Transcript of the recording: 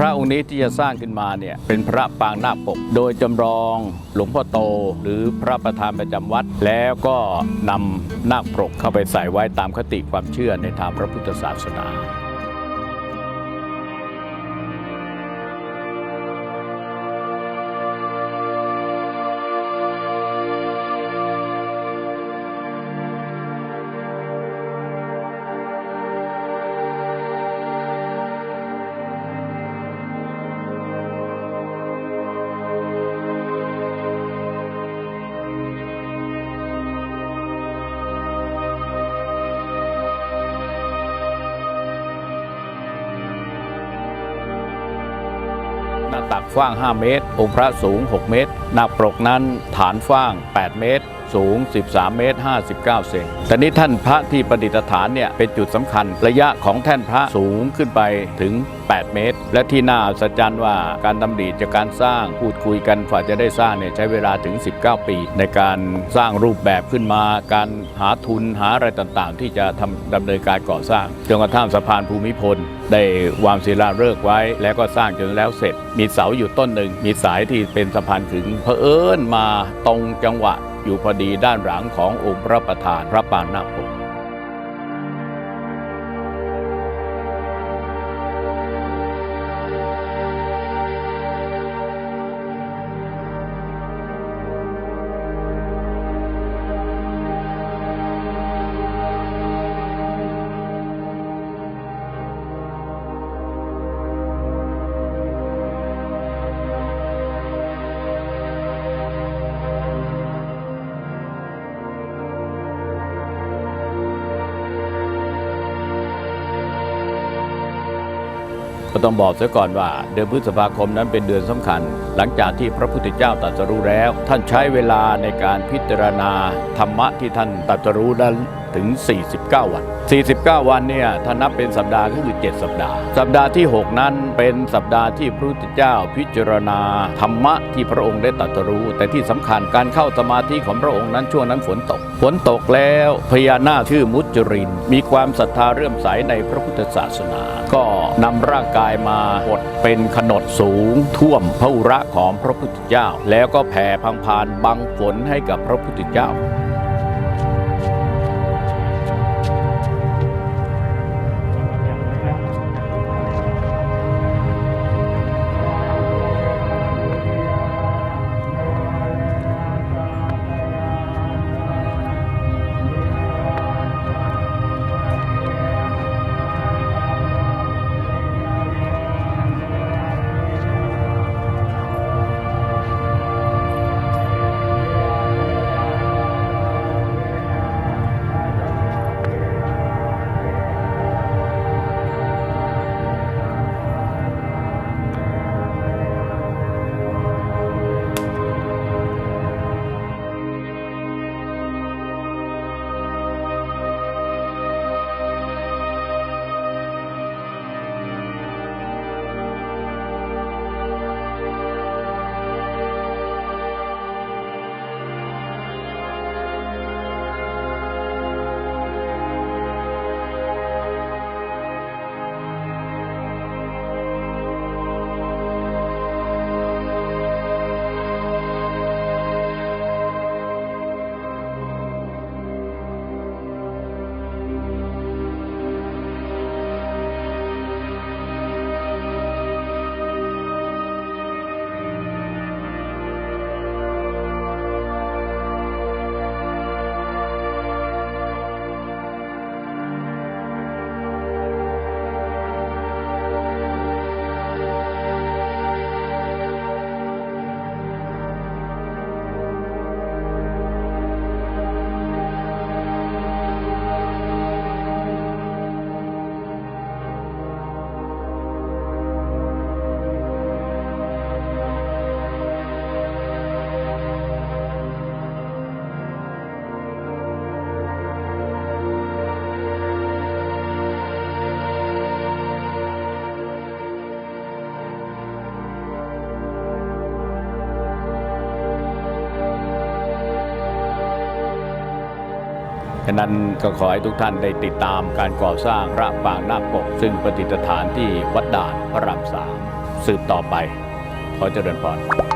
พระองค์นี้ที่จะสร้างขึ้นมาเนี่ยเป็นพระปางนาคปก โดยจำลองหลวงพ่อโต หรือพระประธานประจำวัด แล้วก็นำนาคปกเข้าไปใส่ไว้ตามคติความเชื่อในทางพระพุทธศาสนา ตักกว้าง 5 เมตร องค์พระสูง 6 เมตร หน้าปรกนั้นฐานกว้าง 8 เมตรสูง 13 เมตร 59 เซนแต่นี้ท่านพระที่ประดิษฐานเนี่ยเป็นจุดสำคัญ ระยะของแท่นพระสูงขึ้นไปถึง 8 เมตร และที่น่าอัศจรรย์ว่าการดำริจากการสร้างพูดคุยกันฝ่าจะได้สร้างเนี่ยใช้เวลาถึง 19 ปี ในการสร้างรูปแบบขึ้นมา การหาทุนหาอะไรต่างๆ ที่จะทำดำเนินการก่อสร้างจนกระทั่งสะพานภูมิพล ได้วางศิลาฤกษ์ไว้ แล้วก็สร้างจนแล้วเสร็จ มีเสาอยู่ต้นหนึ่งมีสายที่เป็นสะพานขึงเผอิญมาตรงจังหวะ อยู่พอดีด้านหลังขององค์พระประธานพระปางนาคปก ก็ต้องบอกเสียก่อนว่าเดือนพฤษภาคมนั้นเป็นเดือนสำคัญ หลังจากที่พระพุทธเจ้าตรัสรู้แล้ว ท่านใช้เวลาในการพิจารณาธรรมะที่ท่านตรัสรู้นั้นถึง 49 วัน 49 วันเนี่ยถ้านับเป็นสัปดาห์ก็คือ 7 สัปดาห์ สัปดาห์ที่ 6 นั้นเป็นสัปดาห์ที่พระพุทธเจ้าพิจารณา ธรรมะที่พระองค์ได้ตรัสรู้ แต่ที่สำคัญการเข้าสมาธิของพระองค์นั้นช่วงนั้นฝนตก ฝนตกแล้วพญานาคชื่อมุจริน มีความศรัทธาเรื่มใสในพระพุทธศาสนา ก็นำร่างกายมาบดเป็นขนดสูง ท่วมพระอุระของพระพุทธเจ้า แล้วก็แผ่พังพานบังฝนให้กับพระพุทธเจ้า ฉะนั้นก็ขอให้ทุกท่านได้ติดตามการก่อสร้างพระปางนาคปก ซึ่งประดิษฐานที่วัดด่านพระรามสามสืบต่อไป ขอเจริญพร